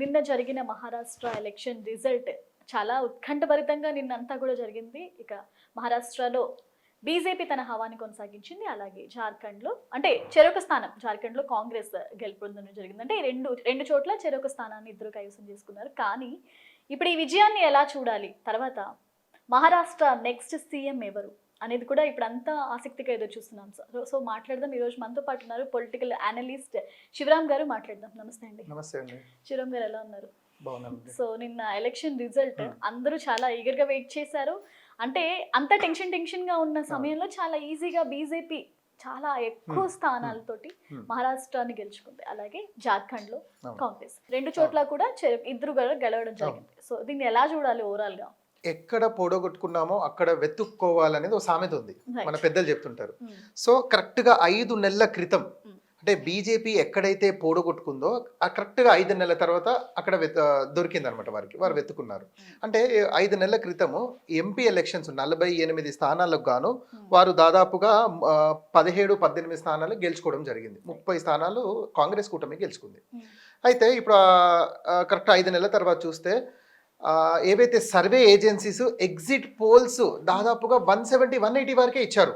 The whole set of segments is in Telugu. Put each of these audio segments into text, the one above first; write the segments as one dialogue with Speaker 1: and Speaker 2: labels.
Speaker 1: నిన్న జరిగిన మహారాష్ట్ర ఎలక్షన్ రిజల్ట్ చాలా ఉత్కంఠభరితంగా నిన్నంతా కూడా జరిగింది. ఇక మహారాష్ట్రలో బీజేపీ తన హవాని కొనసాగించింది. అలాగే జార్ఖండ్లో అంటే చెరొక స్థానం జార్ఖండ్లో కాంగ్రెస్ గెలుపొందడం జరిగింది అంటే రెండు రెండు చోట్ల చెరొక స్థానాన్ని ఇద్దరు కైవసం చేసుకున్నారు. కానీ ఇప్పుడు ఈ విజయాన్ని ఎలా చూడాలి? తర్వాత మహారాష్ట్ర నెక్స్ట్ సీఎం ఎవరు? అనేది కూడా ఇప్పుడు అంతా ఆసక్తిగా ఎదురు చూస్తున్నాం. సార్ సో మాట్లాడదాం. ఈరోజు మనతో పాటు ఉన్నారు పొలిటికల్ అనలిస్ట్ శివరామ్ గారు మాట్లాడదాం. నమస్తే అండి.
Speaker 2: నమస్తే అండి.
Speaker 1: శివరామ్ గారు ఎలా ఉన్నారు? సో నిన్న ఎలక్షన్ రిజల్ట్
Speaker 2: Hmm.
Speaker 1: అందరూ చాలా eager గా వెయిట్ చేశారు. అంటే అంత టెన్షన్ టెన్షన్గా ఉన్న సమయంలో చాలా ఈజీగా బీజేపీ చాలా ఎక్కువ
Speaker 2: Hmm.
Speaker 1: స్థానాలతోటి
Speaker 2: Hmm.
Speaker 1: మహారాష్ట్రాన్ని గెలుచుకుంది. అలాగే
Speaker 2: జార్ఖండ్లో.
Speaker 1: కాంగ్రెస్. రెండు చోట్ల కూడా ఇద్దరు గెలవడం జరిగింది. సో దీన్ని ఎలా చూడాలి ఓవరాల్గా
Speaker 2: ఎక్కడ పోడగొట్టుకున్నామో అక్కడ వెతుక్కోవాలనేది ఒక సామెత ఉంది. మన పెద్దలు చెప్తుంటారు
Speaker 1: Hmm.
Speaker 2: సో కరెక్ట్గా ఐదు నెలల క్రితం
Speaker 1: Hmm.
Speaker 2: అంటే బీజేపీ ఎక్కడైతే పోడగొట్టుకుందో ఆ కరెక్ట్గా ఐదు నెలల తర్వాత అక్కడ దొరికింది అనమాట వారికి వారు వెతుకున్నారు
Speaker 1: Hmm.
Speaker 2: అంటే ఐదు నెలల క్రితము ఎంపీ ఎలక్షన్స్ నలభై ఎనిమిది స్థానాలకు గాను. వారు దాదాపుగా పదిహేడు పద్దెనిమిది స్థానాలు గెలుచుకోవడం జరిగింది ముప్పై స్థానాలు కాంగ్రెస్ కూటమి గెలుచుకుంది. అయితే ఇప్పుడు కరెక్ట్ ఐదు నెలల తర్వాత చూస్తే ఏవైతే సర్వే ఏజెన్సీస్ ఎగ్జిట్ పోల్స్ దాదాపుగా వన్ సెవెంటీ వన్ ఎయిటీ వరకే ఇచ్చారు.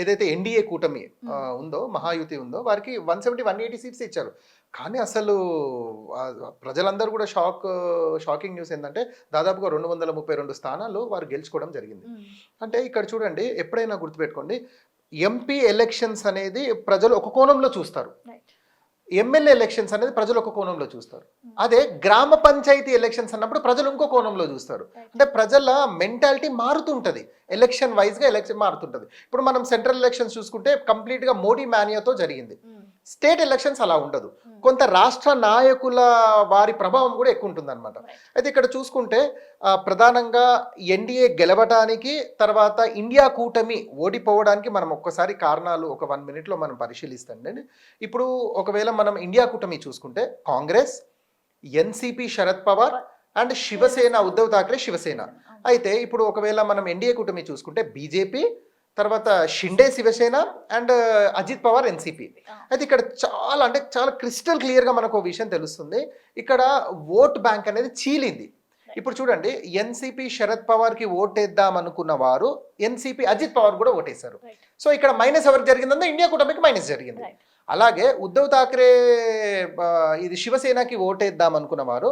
Speaker 2: ఏదైతే ఎన్డీఏ కూటమి
Speaker 1: Hmm.
Speaker 2: ఉందో మహాయుతి ఉందో వారికి one seventy one eighty seats ఇచ్చారు కానీ అసలు ప్రజలందరూ కూడా షాక్ షాకింగ్ న్యూస్ ఏంటంటే దాదాపుగా రెండు వందల ముప్పై రెండు స్థానాలు వారు గెలుచుకోవడం జరిగింది
Speaker 1: Hmm.
Speaker 2: అంటే ఇక్కడ చూడండి ఎప్పుడైనా గుర్తుపెట్టుకోండి ఎంపీ ఎలక్షన్స్ అనేది ప్రజలు ఒక కోణంలో చూస్తారు. ఎమ్మెల్యే ఎలక్షన్స్ అనేది ప్రజలు ఒక కోణంలో చూస్తారు. అదే గ్రామ పంచాయతీ ఎలక్షన్స్ అన్నప్పుడు ప్రజలు ఇంకో కోణంలో చూస్తారు. అంటే ప్రజల మెంటాలిటీ మారుతుంటది ఎలక్షన్ వైజ్గా ఎలక్షన్ మారుతుంటది ఇప్పుడు మనం సెంట్రల్ ఎలక్షన్స్ చూసుకుంటే కంప్లీట్గా మోడీ మానియాతో జరిగింది
Speaker 1: Hmm.
Speaker 2: స్టేట్ ఎలక్షన్స్ అలా ఉండదు. కొంత రాష్ట్ర నాయకుల వారి ప్రభావం కూడా ఎక్కువ ఉంటుంది అనమాట
Speaker 1: Right.
Speaker 2: అయితే ఇక్కడ చూసుకుంటే ప్రధానంగా ఎన్డీఏ గెలవడానికి తర్వాత ఇండియా కూటమి ఓడిపోవడానికి మనం ఒక్కసారి కారణాలు ఒక వన్ మినిట్లో మనం పరిశీలిస్తాండి ఇప్పుడు ఒకవేళ మనం ఇండియా కూటమి చూసుకుంటే కాంగ్రెస్ ఎన్సిపి శరద్ పవార్ అండ్ శివసేన ఉద్ధవ్ ఠాక్రే శివసేన అయితే ఇప్పుడు ఒకవేళ మనం ఎన్డీఏ కూటమి చూసుకుంటే బీజేపీ తర్వాత షిండే శివసేన అండ్ అజిత్ పవార్ ఎన్సిపి. అయితే ఇక్కడ చాలా అంటే చాలా క్రిస్టల్ క్లియర్గా మనకు ఒక విషయం తెలుస్తుంది ఇక్కడ ఓట్ బ్యాంక్ అనేది చీలింది ఇప్పుడు చూడండి ఎన్సిపి శరద్ పవార్కి ఓటేద్దాం అనుకున్న వారు ఎన్సిపి అజిత్ పవార్ కూడా ఓటేశారు. సో ఇక్కడ మైనస్ ఎవరికి జరిగిందంటే ఇండియా కూటమికి మైనస్ జరిగింది. అలాగే ఉద్ధవ్ ఠాక్రే ఆ, ఇది శివసేనకి ఓటేద్దాం అనుకున్న వారు.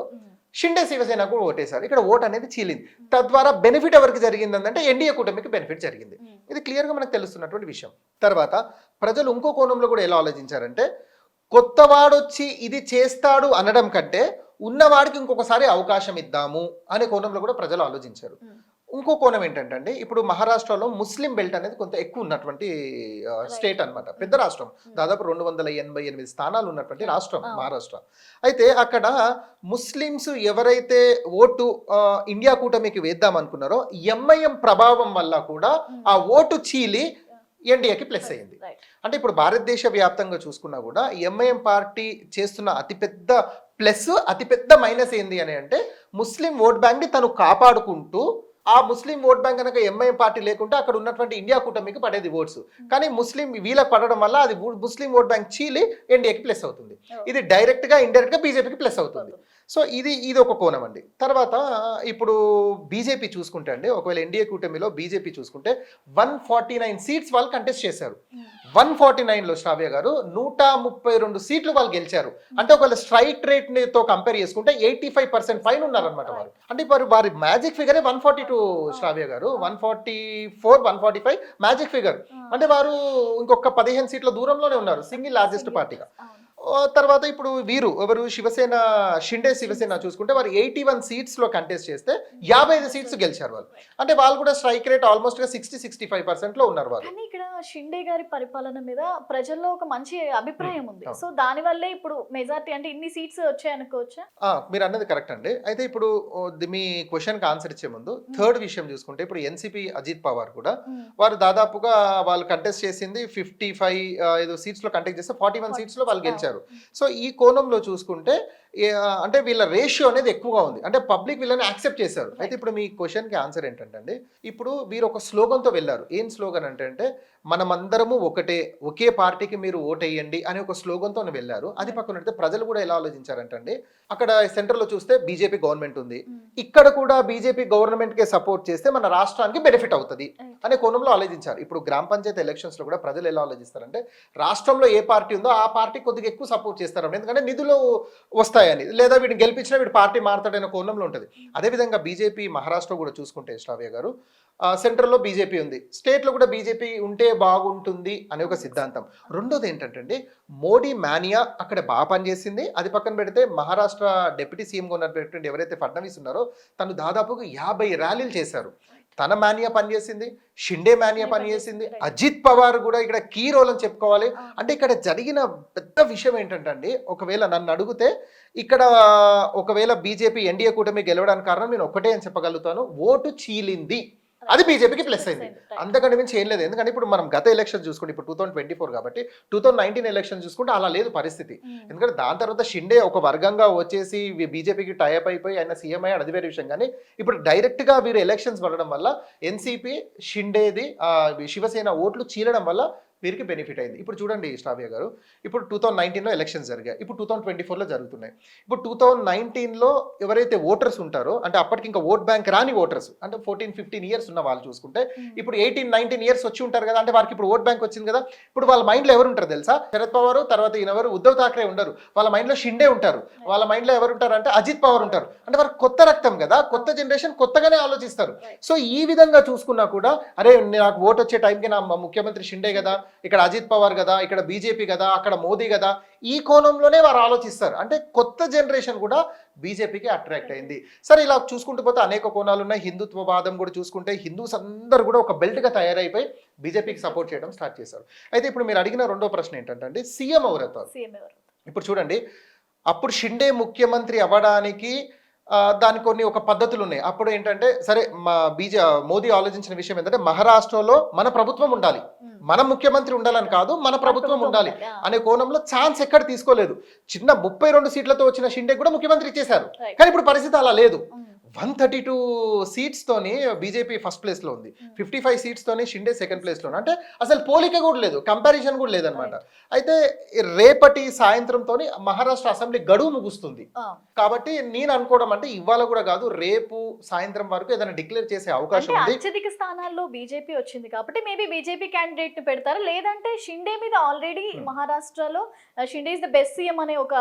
Speaker 2: షిండే శివసేనకు ఓటేశారు. ఇక్కడ ఓట్ అనేది చీలింది. తద్వారా బెనిఫిట్ ఎవరికి జరిగిందంటే ఎన్డీఏ కూటమికి బెనిఫిట్ జరిగింది. ఇది క్లియర్గా మనకు తెలుస్తున్నటువంటి విషయం. తర్వాత ప్రజలు ఇంకో కోణంలో కూడా ఎలా ఆలోచించారంటే కొత్తవాడొచ్చి ఇది చేస్తాడు అనడం కంటే ఉన్నవాడికి ఇంకొకసారి అవకాశం ఇద్దాము అనే కోణంలో కూడా ప్రజలు ఆలోచించారు. ఇంకో కోణం ఏంటంటే అండి ఇప్పుడు మహారాష్ట్రలో ముస్లిం బెల్ట్ అనేది కొంత ఎక్కువ ఉన్నటువంటి స్టేట్ అన్నమాట. పెద్ద రాష్ట్రం.
Speaker 1: Hmm.
Speaker 2: దాదాపు రెండు వందల ఎనభై ఎనిమిది స్థానాలు ఉన్నటువంటి రాష్ట్రం
Speaker 1: Ah.
Speaker 2: మహారాష్ట్ర. అయితే అక్కడ ముస్లిమ్స్ ఎవరైతే ఓటు ఇండియా కూటమికి వేద్దాం అనుకున్నారో ఎంఐఎం ప్రభావం వల్ల కూడా
Speaker 1: Hmm.
Speaker 2: ఆ ఓటు చీలి ఎన్డీఏకి ప్లస్ అయ్యింది
Speaker 1: Right.
Speaker 2: అంటే ఇప్పుడు భారతదేశ వ్యాప్తంగా చూసుకున్నా కూడా ఎంఐఎం పార్టీ చేస్తున్న అతిపెద్ద ప్లస్ అతిపెద్ద మైనస్ ఏంది అని అంటే ముస్లిం ఓట్ బ్యాంక్ని తను కాపాడుకుంటూ ఆ ముస్లిం ఓట్ బ్యాంక్ కనుక ఎంఐఎం పార్టీ లేకుంటే అక్కడ ఉన్నటువంటి ఇండియా కూటమికి పడేది ఓట్స్ కానీ ముస్లిం వీళ్ళకి పడడం వల్ల అది ముస్లిం ఓట్ బ్యాంక్ చీలి ఎన్డీఏకి ప్లస్ అవుతుంది.
Speaker 1: Oh.
Speaker 2: ఇది డైరెక్ట్గా ఇండైరెక్ట్గా బీజేపీకి ప్లస్ అవుతుంది. సో ఇది ఇది ఒక కోణం అండి. తర్వాత ఇప్పుడు బీజేపీ చూసుకుంటే అండి ఒకవేళ ఎన్డీఏ కూటమిలో బీజేపీ చూసుకుంటే వన్ ఫార్టీ నైన్ సీట్స్ వాళ్ళు కంటెస్ట్ చేశారు.
Speaker 1: Hmm.
Speaker 2: వన్ ఫార్టీ నైన్లో శ్రావ్య గారు నూట ముప్పై రెండు సీట్లు వాళ్ళు గెలిచారు. అంటే ఒకవేళ స్ట్రైక్ రేట్తో కంపేర్ చేసుకుంటే ఎయిటీ ఫైవ్ పర్సెంట్ పైన ఉన్నారనమాట వారు. అంటే వారు వారి మ్యాజిక్ ఫిగరే వన్ ఫార్టీ టూ శ్రావ్య గారు one forty four one forty five magic figure.
Speaker 1: Ah.
Speaker 2: అంటే వారు ఇంకొక పదిహేను సీట్ల దూరంలోనే ఉన్నారు సింగిల్ లార్జెస్ట్ పార్టీగా. తర్వాత ఇప్పుడు వీరు ఎవరు? శివసేన షిండే శివసేన చూసుకుంటే వారు ఎయిటీ వన్ సీట్స్లో కంటెస్ట్ చేస్తే యాభై ఐదు సీట్స్ గెలిచారు వాళ్ళు. అంటే వాళ్ళు కూడా స్ట్రైక్ రేట్ ఆల్మోస్ట్గా సిక్స్టీ సిక్స్టీ ఫైవ్ పర్సెంట్లో ఉన్నారు వాళ్ళు.
Speaker 1: కానీ ఇక్కడ షిండే గారి పరిపాలన మీద ప్రజల్లో ఒక మంచి అభిప్రాయం ఉంది.
Speaker 2: అవును.
Speaker 1: సో దాని వల్లే ఇప్పుడు మెజార్టీ అంటే ఇన్ని సీట్స్ వచ్చాయి అనుకోవచ్చా?
Speaker 2: ఆ, మీరు అన్నది కరెక్ట్ అండి. అయితే ఇప్పుడు మీ క్వశ్చన్కి ఆన్సర్ ఇచ్చే ముందు థర్డ్ విషయం చూసుకుంటే ఇప్పుడు ఎన్సిపి అజిత్ పవార్ కూడా వారు దాదాపుగా వాళ్ళు కంటెస్ట్ చేసింది ఫిఫ్టీ ఫైవ్ ఏదో సీట్స్లో కంటెస్ట్ చేస్తే ఫార్టీ వన్ సీట్స్లో వాళ్ళు గెలిచారు. సో ఈ కోణంలో చూసుకుంటే అంటే వీళ్ళ రేషియో అనేది ఎక్కువగా ఉంది. అంటే పబ్లిక్ వీళ్ళని యాక్సెప్ట్ చేశారు. అయితే ఇప్పుడు మీ క్వశ్చన్కి ఆన్సర్ ఏంటంటే ఇప్పుడు వీరు ఒక స్లోగన్తో వెళ్ళారు. ఏం స్లోగన్ అంటే మనమందరము ఒకటే ఒకే పార్టీకి మీరు ఓటేయండి అని ఒక స్లోగన్తో వెళ్ళారు. అది పక్కన పెడితే ప్రజలు కూడా ఎలా ఆలోచించారంటే అక్కడ సెంటర్లో చూస్తే బీజేపీ గవర్నమెంట్ ఉంది. ఇక్కడ కూడా బీజేపీ గవర్నమెంట్కే సపోర్ట్ చేస్తే మన రాష్ట్రానికి బెనిఫిట్ అవుతుంది అనే కోణంలో ఆలోచించారు. ఇప్పుడు గ్రామ పంచాయతీ ఎలక్షన్స్లో కూడా ప్రజలు ఎలా ఆలోచిస్తారంటే రాష్ట్రంలో ఏ పార్టీ ఉందో ఆ పార్టీ కొద్దిగా ఎక్కువ సపోర్ట్ చేస్తారు ఎందుకంటే నిధులు వస్తాయని లేదా వీడిని గెలిపించినా వీడి పార్టీ మారుతాడనే కోణంలో ఉంటుంది. అదేవిధంగా బీజేపీ మహారాష్ట్ర కూడా చూసుకుంటే శ్రావ్య గారు సెంట్రల్లో బీజేపీ ఉంది. స్టేట్లో కూడా బీజేపీ ఉంటే బాగుంటుంది అనే ఒక సిద్ధాంతం. రెండోది ఏంటంటే మోడీ మానియా అక్కడ బాగా పనిచేసింది అది పక్కన పెడితే మహారాష్ట్ర డిప్యూటీ సీఎంగా ఉన్నటువంటి ఎవరైతే ఫడ్నవీస్ ఉన్నారో తను దాదాపుగా యాభై ర్యాలీలు చేశారు. తన మానియా పనిచేసింది షిండే మానియా పనిచేసింది అజిత్ పవార్ కూడా ఇక్కడ కీ రోల్ అని చెప్పుకోవాలి. అంటే ఇక్కడ జరిగిన పెద్ద విషయం ఏంటంటే అండి ఒకవేళ నన్ను అడిగితే ఇక్కడ ఒకవేళ బీజేపీ ఎన్డీఏ కూటమి గెలవడానికి కారణం నేను ఒకటే అని చెప్పగలుగుతాను. ఓటు చీలింది. అది బీజేపీకి ప్లస్ అయింది. అంతకంటే మించి ఏం లేదు. ఎందుకంటే ఇప్పుడు మనం గత ఎలక్షన్ చూసుకుంటే ఇప్పుడు టూ థౌసండ్ ట్వంటీ ఫోర్ కాబట్టి టూ థౌసండ్ నైన్టీన్ ఎలక్షన్ చూసుకుంటే అలా లేదు పరిస్థితి. ఎందుకంటే దాని తర్వాత షిండే ఒక వర్గంగా వచ్చేసి బీజేపీకి టైప్ అయిపోయి ఆయన సీఎం అయ్యాడు అది వేరే విషయం. కానీ ఇప్పుడు డైరెక్ట్గా వీరు ఎలక్షన్స్ పడడం వల్ల ఎన్సీపీ షిండేది ఆ, శివసేన ఓట్లు చీలడం వల్ల వీరికి బెనిఫిట్ అయింది. ఇప్పుడు చూడండి శ్రావ్య గారు ఇప్పుడు టూ థౌసండ్ నైన్టీన్లో ఎలక్షన్స్ జరిగాయి. ఇప్పుడు టూ థౌసండ్ ట్వంటీ ఫోర్లో జరుగుతున్నాయి. ఇప్పుడు టూ థౌసండ్ నైన్టీన్లో ఎవరైతే ఓటర్స్ ఉంటారో అంటే అప్పటికి ఇంకా ఓట్ బ్యాంక్ రాని ఓటర్స్ అంటే ఫోర్టీన్ ఫిఫ్టీన్ ఇయర్స్ ఉన్న వాళ్ళు చూసుకుంటే ఇప్పుడు ఎయిటీన్ నైన్టీన్ ఇయర్స్ వచ్చి ఉంటారు కదా అంటే వారికి ఇప్పుడు ఓట్ బ్యాంక్ వచ్చింది కదా ఇప్పుడు వాళ్ళ మైండ్లో ఎవరు ఉంటారు తెలుసా? శరద్ పవార్ తర్వాత ఈయన ఎవరు? ఉద్ధవ్ ఠాక్రే ఉండరు. వాళ్ళ మైండ్లో షిండే ఉంటారు. వాళ్ళ మైండ్లో ఎవరు ఉంటారు అంటే అజిత్ పవార్ ఉంటారు. అంటే వారు కొత్త రక్తం కదా కొత్త జనరేషన్ కొత్తగానే ఆలోచిస్తారు. సో ఈ విధంగా చూసుకున్నా కూడా అరే నాకు ఓట్ వచ్చే టైంకి నా ముఖ్యమంత్రి షిండే కదా ఇక్కడ అజిత్ పవార్ కదా ఇక్కడ బీజేపీ కదా అక్కడ మోదీ కదా ఈ కోణంలోనే వారు ఆలోచిస్తారు. అంటే కొత్త జనరేషన్ కూడా బీజేపీకి అట్రాక్ట్ అయింది. సరే ఇలా చూసుకుంటూ పోతే అనేక కోణాలు ఉన్నాయి. హిందుత్వవాదం కూడా చూసుకుంటే హిందూస్ అందరూ కూడా ఒక బెల్ట్గా తయారైపోయి బీజేపీకి సపోర్ట్ చేయడం స్టార్ట్ చేశారు. అయితే ఇప్పుడు మీరు అడిగిన రెండో ప్రశ్న ఏంటంటే అండి సీఎం ఎవరవుతారు ఇప్పుడు చూడండి అప్పుడు షిండే ముఖ్యమంత్రి అవ్వడానికి ఆ, దానికి కొన్ని ఒక పద్ధతులు ఉన్నాయి. అప్పుడు ఏంటంటే సరే మా బీజే మోదీ ఆలోచించిన విషయం ఏంటంటే మహారాష్ట్రలో మన ప్రభుత్వం ఉండాలి. మన ముఖ్యమంత్రి ఉండాలని కాదు మన ప్రభుత్వం ఉండాలి అనే కోణంలో ఛాన్స్ ఎక్కడ తీసుకోలేదు. చిన్న ముప్పై రెండు సీట్లతో వచ్చిన షిండే కూడా ముఖ్యమంత్రి ఇచ్చేశారు. కానీ ఇప్పుడు పరిస్థితి అలా లేదు. వన్ థర్టీ టూ సీట్స్తోని బీజేపీ ఫస్ట్ ప్లేస్లో ఉంది. ఫిఫ్టీ ఫైవ్ సీట్స్తోని షిండే సెకండ్ ప్లేస్లో అంటే అసలు పోలిక కూడా లేదు కంపారిజన్ కూడా లేదనమాట. అయితే రేపటి సాయంత్రంతో మహారాష్ట్ర అసెంబ్లీ గడువు ముగుస్తుంది. కాబట్టి నేను అనుకోవడం అంటే ఇవాళ కూడా కాదు రేపు సాయంత్రం వరకు ఏదైనా డిక్లేర్ చేసే అవకాశం ఉంది.
Speaker 1: అత్యధిక స్థానాల్లో బీజేపీ వచ్చింది కాబట్టి మేబీ బీజేపీ క్యాండిడేట్ని పెడతారు? లేదంటే షిండే మీద ఆల్రెడీ
Speaker 2: Hmm.
Speaker 1: మహారాష్ట్రలో Shinde is the best CM అనే ఒక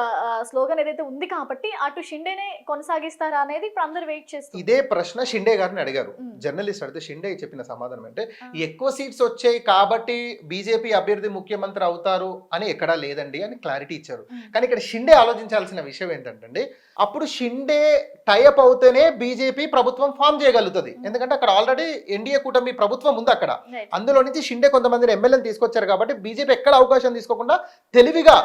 Speaker 1: స్లోగన్ ఏదైతే ఉంది కాబట్టి అటు షిండేనే కొనసాగిస్తారా అనేది ఇప్పుడు అందరు వెయిట్ చేస్తారు
Speaker 2: ఇదే ప్రశ్న షిండే గారిని అడిగారు. జర్నలిస్ట్ అడిగితే షిండే చెప్పిన సమాధానం అంటే. ఎక్కువ సీట్స్ వచ్చాయి కాబట్టి బీజేపీ అభ్యర్థి ముఖ్యమంత్రి అవుతారు అని ఎక్కడా లేదండి అని క్లారిటీ ఇచ్చారు. కానీ ఇక్కడ షిండే ఆలోచించాల్సిన విషయం ఏంటంటే అప్పుడు షిండే టైఅప్ అవుతేనే బీజేపీ ప్రభుత్వం ఫామ్ చేయగలుగుతుంది. ఎందుకంటే అక్కడ ఆల్రెడీ ఎన్డీఏ కూటమి ప్రభుత్వం ఉంది అక్కడ. అందులో నుంచి షిండే కొంతమందిని ఎమ్మెల్యేని తీసుకొచ్చారు కాబట్టి బీజేపీ ఎక్కడ అవకాశం తీసుకోకుండా తెలివిగా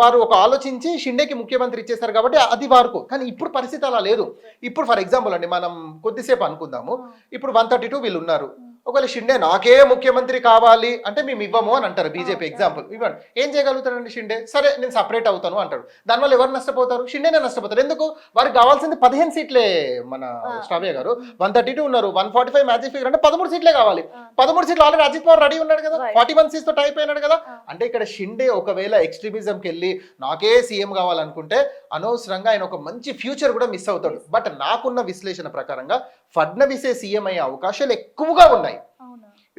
Speaker 2: వారు ఒక ఆలోచించి షిండేకి ముఖ్యమంత్రి ఇచ్చేశారు కాబట్టి అది వారుకు కానీ ఇప్పుడు పరిస్థితి అలా లేదు ఇప్పుడు ఫర్ ఎగ్జాంపుల్ అండి మనం కొద్దిసేపు అనుకుందాము. ఇప్పుడు వన్ థర్టీ టూ వీళ్ళు ఉన్నారు. ఒకవేళ షిండే నాకే ముఖ్యమంత్రి కావాలి అంటే మేము ఇవ్వము అని అంటారు బీజేపీ. ఎగ్జాంపుల్ ఇవ్వండి. ఏం చేయగలుగుతారండి షిండే? సరే నేను సపరేట్ అవుతాను అంటాడు. దానివల్ల ఎవరు నష్టపోతారు? షిండేనే నష్టపోతారు. ఎందుకు? వారికి కావాల్సింది పదిహేను సీట్లే మన. శ్రావ్య గారు. వన్ థర్టీ టూ ఉన్నారు. One forty five magic figure అంటే పదమూడు సీట్లే కావాలి. పదమూడు సీట్లు ఆల్రెడీ అజిత్ పవార్ రెడీ ఉన్నాడు కదా. ఫార్టీ వన్ సీట్స్తో టైప్ అయినాడు కదా. అంటే ఇక్కడ షిండే ఒకవేళ ఎక్స్ట్రీమిజంకి వెళ్ళి నాకే సీఎం కావాలనుకుంటే అనవసరంగా ఆయన ఒక మంచి ఫ్యూచర్ కూడా మిస్ అవుతాడు. బట్ నాకున్న విశ్లేషణ ప్రకారంగా ఫడ్నవీసే సీఎం అయ్యే అవకాశాలు ఎక్కువగా ఉన్నాయి.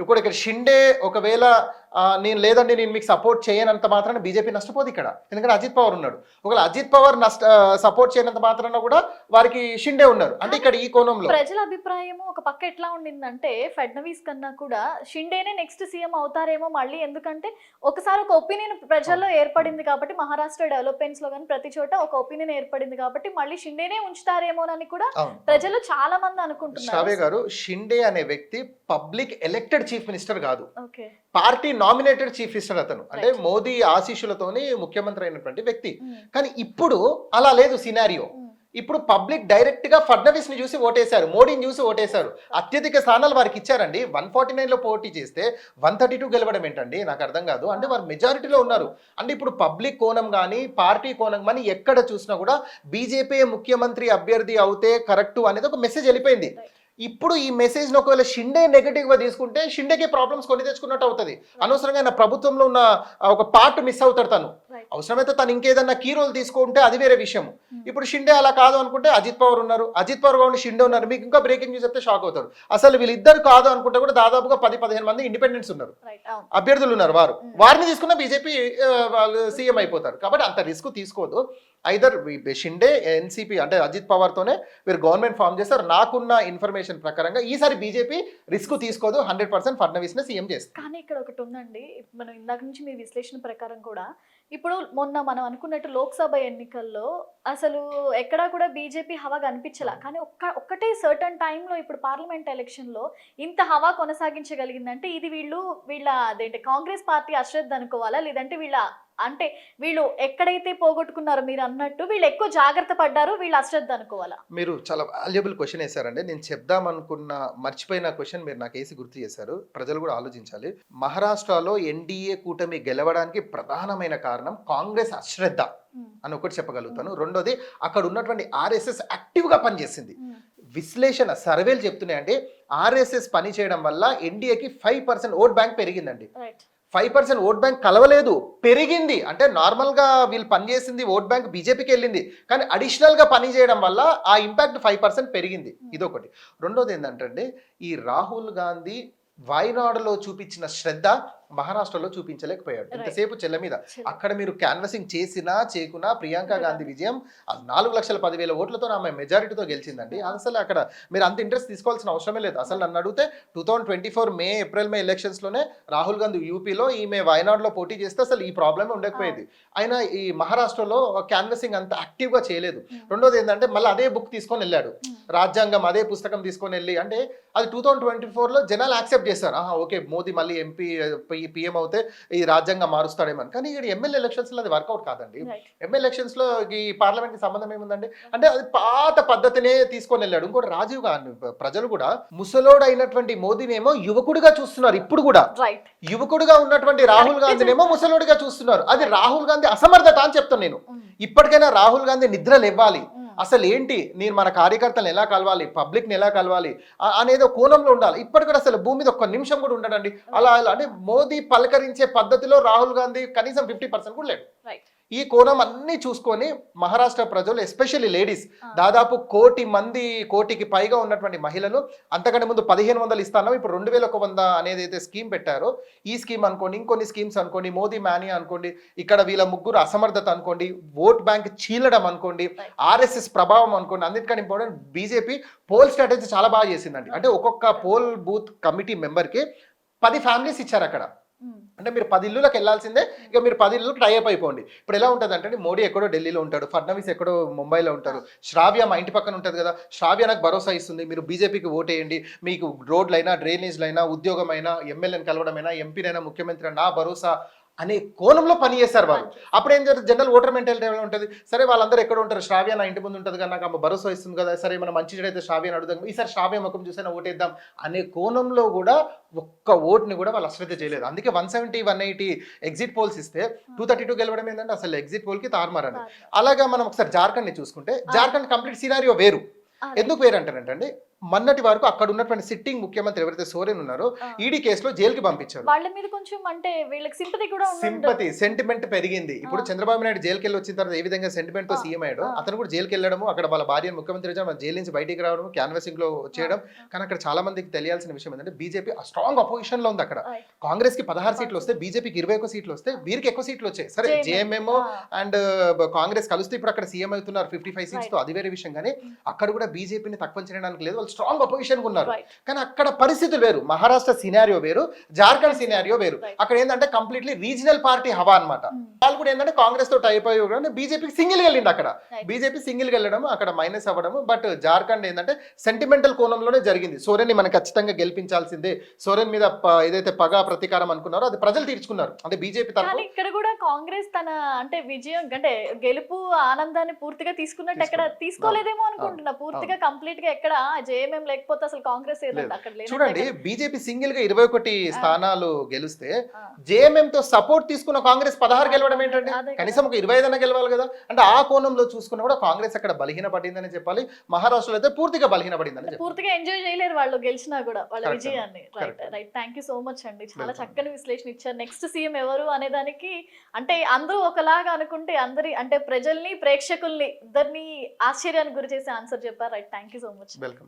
Speaker 2: ఇప్పుడు ఇక్కడ షిండే ఒకవేళ నేను లేదండి నేను మీకు సపోర్ట్ చేయనంత మాత్రాన బీజేపీ నష్టపోదు ఇక్కడ. ఎందుకంటే అజిత్ పవార్ ఉన్నాడు. ఒకవేళ అజిత్ పవార్ నష్ట సపోర్ట్ చేయనంత మాత్రాన కూడా వారికి షిండే ఉన్నారు. అంటే ఇక్కడ ఈ కోణంలో.
Speaker 1: ప్రజల అభిప్రాయం ఒక పక్క ఎట్లా ఉండిందంటే ఫడ్నవీస్ కన్నా కూడా షిండేనే నెక్స్ట్ సీఎం అవుతారేమో మళ్ళీ ఎందుకంటే ఒకసారి ఒక ఒపీనియన్ ప్రజల్లో ఏర్పడింది కాబట్టి మహారాష్ట్ర డెవలప్మెంట్స్లో కానీ ప్రతి చోట ఒక ఒపీనియన్ ఏర్పడింది కాబట్టి మళ్ళీ షిండేనే ఉంచుతారేమోనని కూడా. ప్రజలు చాలా మంది అనుకుంటున్నారు.
Speaker 2: గారు షిండే అనే వ్యక్తి పబ్లిక్ ఎలక్టెడ్ చీఫ్ మినిస్టర్ కాదు. పార్టీ నామినేటెడ్ చీఫ్ మినిస్టర్ అతను. అంటే. మోదీ ఆశీస్సులతోని ముఖ్యమంత్రి అయినటువంటి వ్యక్తి. కానీ ఇప్పుడు అలా లేదు సినారియో ఇప్పుడు పబ్లిక్ డైరెక్ట్గా ఫడ్నవీస్ని చూసి ఓటేశారు. మోడీని చూసి ఓటేశారు. అత్యధిక స్థానాలు వారికి ఇచ్చారండి. వన్ ఫార్టీ నైన్లో పోటీ చేస్తే వన్ థర్టీ టూ గెలవడం ఏంటండి? నాకు అర్థం కాదు. అంటే వారు మెజారిటీలో ఉన్నారు. అంటే ఇప్పుడు పబ్లిక్ కోణం కానీ పార్టీ కోణం కానీ ఎక్కడ చూసినా కూడా బీజేపీ ముఖ్యమంత్రి అభ్యర్థి అవుతే కరెక్ట్ అనేది ఒక మెసేజ్ వెళ్ళిపోయింది. ఇప్పుడు ఈ మెసేజ్ను ఒకవేళ షిండే నెగటివ్గా తీసుకుంటే షిండేకి ప్రాబ్లమ్స్ కొని తెచ్చుకున్నట్టు అవుతుంది. అనవసరంగా ఆయన ప్రభుత్వంలో ఉన్న ఒక పార్ట్ మిస్ అవుతాడు తను. అవసరమైతే తను ఇంకేదన్నా కీ రోల్ తీసుకుంటే అది వేరే విషయం ఇప్పుడు షిండే అలా కాదు అనుకుంటే అజిత్ పవర్ ఉన్నారు. అజిత్ పవర్ కాకుండా షిండే ఉన్నారు. మీకు ఇంకా బ్రేకింగ్ న్యూస్ చెప్తే షాక్ అవుతారు అసలు వీళ్ళిద్దరు కాదు అనుకుంటే కూడా దాదాపుగా పది పదిహేను మంది ఇండిపెండెంట్స్ ఉన్నారు. అభ్యర్థులు ఉన్నారు వారు. వారిని తీసుకున్న బీజేపీ వాళ్ళు సీఎం అయిపోతారు. కాబట్టి అంత రిస్క్ తీసుకోదు. ఐదర్ షిండే ఎన్సీపీ అంటే అజిత్ పవార్తోనే వీరు గవర్నమెంట్ ఫామ్ చేస్తారు. నాకున్న ఇన్ఫర్మేషన్ ప్రకారంగా ఈసారి బీజేపీ రిస్క్ తీసుకోదు హండ్రెడ్ పర్సెంట్ ఫడ్నవీస్ని సీఎం చేస్తారు
Speaker 1: కానీ ఇక్కడ ఒకటి ఉందండి. మనం ఇందాక నుంచి మీ విశ్లేషణ ప్రకారం కూడా ఇప్పుడు మొన్న మనం అనుకున్నట్టు లోక్సభ ఎన్నికల్లో అసలు ఎక్కడా కూడా బీజేపీ హవా కనిపించలా. కానీ ఒక్క ఒక్కటే సర్టన్ టైంలో ఇప్పుడు పార్లమెంట్ ఎలక్షన్లో ఇంత హవా కొనసాగించగలిగిందంటే ఇది వీళ్ళు వీళ్ళ అదేంటి కాంగ్రెస్ పార్టీ అశ్రద్ధ అనుకోవాలా? లేదంటే వీళ్ళ అంటే వీళ్ళు ఎక్కడైతే పోగొట్టుకున్నారో మీరు అన్నట్టు వీళ్ళు ఎక్కువ జాగ్రత్త పడ్డారు వీళ్ళు అశ్రద్ధ అనుకోవాలా?
Speaker 2: మీరు చాలా వాల్యుబుల్ క్వశ్చన్ వేశారండి నేను చెప్దాం అనుకున్న మర్చిపోయిన క్వశ్చన్ మీరు నాకు వేసి గుర్తు చేశారు. ప్రజలు కూడా ఆలోచించాలి. మహారాష్ట్రలో ఎన్డీఏ కూటమి గెలవడానికి ప్రధానమైన కారణం కాంగ్రెస్ అశ్రద్ధ అని ఒకటి చెప్పగలుగుతాను. రెండోది అక్కడ ఉన్నటువంటి ఆర్ఎస్ఎస్ యాక్టివ్గా పనిచేసింది. విశ్లేషణ సర్వేలు చెప్తున్నాయండి. ఆర్ఎస్ఎస్ పని చేయడం వల్ల ఎన్డీఏకి ఫైవ్ పర్సెంట్ ఓట్ బ్యాంక్ పెరిగిందండి. ఫైవ్ పర్సెంట్ ఓట్ బ్యాంక్ కలవలేదు పెరిగింది. అంటే నార్మల్గా వీళ్ళు పనిచేసింది ఓట్ బ్యాంక్ బీజేపీకి వెళ్ళింది. కానీ అడిషనల్గా పని చేయడం వల్ల ఆ ఇంపాక్ట్ ఫైవ్ పర్సెంట్ పెరిగింది. ఇదొకటి. రెండోది ఏంటంటే ఈ రాహుల్ గాంధీ వాయనాడులో చూపించిన శ్రద్ధ మహారాష్ట్రలో చూపించలేకపోయాడు. ఇంతసేపు చెల్ల మీద. అక్కడ మీరు క్యాన్వసింగ్ చేసినా చేయకున్నా ప్రియాంక గాంధీ విజయం నాలుగు లక్షల పదివేల ఓట్లతో ఆమె మెజారిటీతో గెలిచిందండి. అసలు అక్కడ మీరు అంత ఇంట్రెస్ట్ తీసుకోవాల్సిన అవసరమే లేదు. అసలు నన్ను అడిగితే two thousand twenty four May April May ఎలక్షన్స్లోనే Rahul Gandhi యూపీలో ఈమె వయనాడులో పోటీ చేస్తే అసలు ఈ ప్రాబ్లమే ఉండకపోయేది. ఆయన ఈ మహారాష్ట్రలో క్యాన్వసింగ్ అంత యాక్టివ్గా చేయలేదు. రెండోది ఏంటంటే మళ్ళీ అదే బుక్ తీసుకొని వెళ్ళాడు. రాజ్యాంగం అదే పుస్తకం తీసుకొని వెళ్ళి అంటే అది టూ థౌసండ్ ట్వంటీ ఫోర్లో జనాలు యాక్సెప్ట్ చేస్తారు ఆహా ఓకే మోదీ మళ్ళీ ఎంపీ పిఎం అవుతే ఈ రాజ్యాంగం మారుస్తాడేమో అని. కానీ ఇక్కడ ఎమ్మెల్యే ఎలక్షన్స్లో అది వర్కౌట్ కాదండి. ఎమ్మెల్యే ఎలక్షన్స్లో ఈ పార్లమెంట్కి సంబంధం ఏముందండి? అంటే అది పాత పద్ధతినే తీసుకొని వెళ్ళాడు. ఇంకోటి రాజీవ్ గాంధీ ప్రజలు కూడా ముసలోడు అయినటువంటి మోదీనేమో యువకుడిగా చూస్తున్నారు ఇప్పుడు కూడా. యువకుడిగా ఉన్నటువంటి రాహుల్ గాంధీనేమో ముసలోడిగా చూస్తున్నారు. అది రాహుల్ గాంధీ అసమర్థత అని చెప్తాను నేను. ఇప్పటికైనా రాహుల్ గాంధీ నిద్ర లేవాలి. అసలు ఏంటి నేను మన కార్యకర్తలను ఎలా కలవాలి? పబ్లిక్ని ఎలా కలవాలి? అనేది కోణంలో ఉండాలి. ఇప్పటికి కూడా అసలు భూమి మీద ఒక్క నిమిషం కూడా ఉండడండి. అలా అలా అంటే మోదీ పలకరించే పద్ధతిలో రాహుల్ గాంధీ కనీసం ఫిఫ్టీ పర్సెంట్ కూడా లేడు.
Speaker 1: రైట్
Speaker 2: ఈ కోణం అన్ని చూసుకొని మహారాష్ట్ర ప్రజలు ఎస్పెషల్లీ లేడీస్ దాదాపు కోటి మంది కోటికి పైగా ఉన్నటువంటి మహిళలు అంతకంటే ముందు పదిహేను వందలు ఇస్తాను ఇప్పుడు రెండు వేల ఒక వంద అనేది అయితే స్కీమ్ పెట్టారో ఈ స్కీమ్ అనుకోండి ఇంకొన్ని స్కీమ్స్ అనుకోండి మోదీ మ్యానీ అనుకోండి ఇక్కడ వీళ్ళ ముగ్గురు అసమర్థత అనుకోండి ఓట్ బ్యాంక్ చీలడం అనుకోండి ఆర్ఎస్ఎస్ ప్రభావం అనుకోండి అన్నిటికంటే ఇంపార్టెంట్ బీజేపీ పోల్ స్ట్రాటజీ చాలా బాగా చేసిందండి. అంటే ఒక్కొక్క పోల్ బూత్ కమిటీ మెంబర్కి పది ఫ్యామిలీస్ ఇచ్చారు అక్కడ. అంటే మీరు పది ఇల్లులకు వెళ్ళాల్సిందే. ఇక మీరు పది ఇల్లు ట్రై అప్ అయిపోండి. ఇప్పుడు ఎలా ఉంటుంది అంటే మోడీ ఎక్కడో ఢిల్లీలో ఉంటాడు ఫడ్నవీస్ ఎక్కడో ముంబైలో ఉంటారు. శ్రావ్య మా ఇంటి పక్కన ఉంటుంది కదా శ్రావ్య నాకు భరోసా ఇస్తుంది. మీరు బీజేపీకి ఓటేయండి మీకు రోడ్లైనా డ్రైనేజ్లైనా ఉద్యోగమైనా ఎమ్మెల్యేని కలవడమైనా ఎంపీనైనా ముఖ్యమంత్రి అయినా నా భరోసా అనే కోణంలో పని చేస్తారు వాళ్ళు. అప్పుడు ఏం జరుగుతుంది? జనరల్ ఓటర్ మెంటాలిటీ ఎలా ఉంటుంది? సరే వాళ్ళందరూ ఎక్కడ ఉంటారు. శ్రావ్య నా ఇంటి ముందు ఉంటుంది కదా నాకు ఆమె భరోసా ఇస్తుంది కదా సరే మనం మంచి చెడు అయితే శ్రావ్యని అడుగుదాం. ఈసారి శ్రావ్య ముఖం చూసైనా ఓటేద్దాం అనే కోణంలో కూడా ఒక్క ఓట్ని కూడా వాళ్ళు అశ్రద్ధ చేయలేదు. అందుకే one seventy one eighty exit polls ఇస్తే టూ థర్టీ టూ గెలవడం ఏంటంటే అసలు ఎగ్జిట్ పోల్కి తారుమారండి అలాగా మనం ఒకసారి జార్ఖండ్ని చూసుకుంటే జార్ఖండ్ కంప్లీట్ సినారియో వేరు. ఎందుకు వేరు అంటారంటే మొన్నటి వరకు అక్కడ ఉన్నటువంటి సిట్టింగ్ ముఖ్యమంత్రి ఎవరైతే సోరెన్ ఉన్నారో ఈడీ కేసులో జైలుకి పంపించారు
Speaker 1: వాళ్ళ మీద కొంచెం అంటే వీళ్ళకి సింపతి కూడా
Speaker 2: సింపతి సెంటిమెంట్ పెరిగింది ఇప్పుడు. చంద్రబాబు నాయుడు జైలుకి వెళ్ళి వచ్చిన తర్వాత ఏ విధంగా
Speaker 1: సెంటిమెంట్తో.
Speaker 2: సీఎం అయ్యాడు. అతను కూడా జైలుకి వెళ్ళడము అక్కడ వాళ్ళ భార్యను ముఖ్యమంత్రి జైలు నుంచి బయటికి రావడం క్యాన్వసింగ్లో చేయడం కానీ అక్కడ చాలా మందికి తెలియాల్సిన విషయం ఏంటంటే బీజేపీ స్ట్రాంగ్ అపోజిషన్లో ఉంది అక్కడ. కాంగ్రెస్కి పదహారు సీట్లు వస్తే బీజేపీకి ఇరవై ఒక్క సీట్లు వస్తే వీరికి ఎక్కువ సీట్లు వచ్చాయి సరే. జేఎంఎం. అండ్ కాంగ్రెస్ కలిస్తే ఇప్పుడు అక్కడ సీఎం అవుతున్నారు ఫిఫ్టీ ఫైవ్ సీట్స్తో అది వేరే విషయం కానీ అక్కడ కూడా బీజేపీని తక్కువ చేయడానికి లేదు వాళ్ళు స్ట్రాంగ్ అపోజిషన్ ఉన్నారు కానీ అక్కడ పరిస్థితులు వేరు. మహారాష్ట్ర సినారియో వేరు. జార్ఖండ్ సినారియో వేరు. అక్కడ ఏంటంటే కంప్లీట్లీ రీజనల్ పార్టీ హవా అన్నమాట. వాళ్ళు కూడా ఏంటంటే కాంగ్రెస్తో టైప్ అయ్యి బీజేపీకి సింగిల్ వెళ్ళింది అక్కడ. బీజేపీ సింగిల్ వెళ్ళడం అక్కడ మైనస్ అవ్వడం బట్ జార్ఖండ్ ఏంటంటే సెంటిమెంటల్ కోణంలోనే జరిగింది. సోరెన్ని మనం ఖచ్చితంగా గెలిపించాల్సిందే. సోరెన్ మీద ఏదైతే పగ ప్రతీకారం అనుకున్నారో అది ప్రజలు తీర్చుకున్నారు. అంటే బీజేపీ తరఫు
Speaker 1: ఇక్కడ కూడా కాంగ్రెస్ తన అంటే విజయం అంటే గెలుపు ఆనందాన్ని పూర్తిగా తీసుకున్నట్టు ఎక్కడ
Speaker 2: తీసుకోలేదు.
Speaker 1: తీసుకోలేదేమో అనుకుంటున్నా. పూర్తిగా కంప్లీట్గా ఎక్కడ జేఎంఎం లేకపోతే అసలు కాంగ్రెస్
Speaker 2: చూడండి. బీజేపీ సింగిల్గా ఇరవై ఒకటి స్థానాలు గెలిస్తే. జేఎంఎం తో సపోర్ట్ తీసుకున్న కాంగ్రెస్ పదహారు గెలవడం
Speaker 1: కదా.
Speaker 2: కనీసం ఒక ఇరవై ఐదైనా గెలవాలి కదా. అంటే ఆ కోణంలో చూసుకున్నా కూడా కాంగ్రెస్ అక్కడ బలహీన పడిందని చెప్పాలి. మహారాష్ట్రలో అయితే పూర్తిగా బలహీన పడిందని
Speaker 1: పూర్తిగా ఎంజాయ్ చేయలేరు వాళ్ళు గెలిచినా కూడా వాళ్ళ విజయాన్ని. Right. Right thank you so much అండి. చాలా. చక్కని విశ్లేషణ ఇచ్చారు. నెక్స్ట్ సీఎం ఎవరు అనే దానికి అంటే అందరూ ఒకలాగా అనుకుంటే అందరి అంటే ప్రజల్ని ప్రేక్షకుల్ని ఇద్దరిని ఆశ్చర్యానికి గురి చేసే ఆన్సర్ చెప్పారు. Right thank you so much
Speaker 2: welcome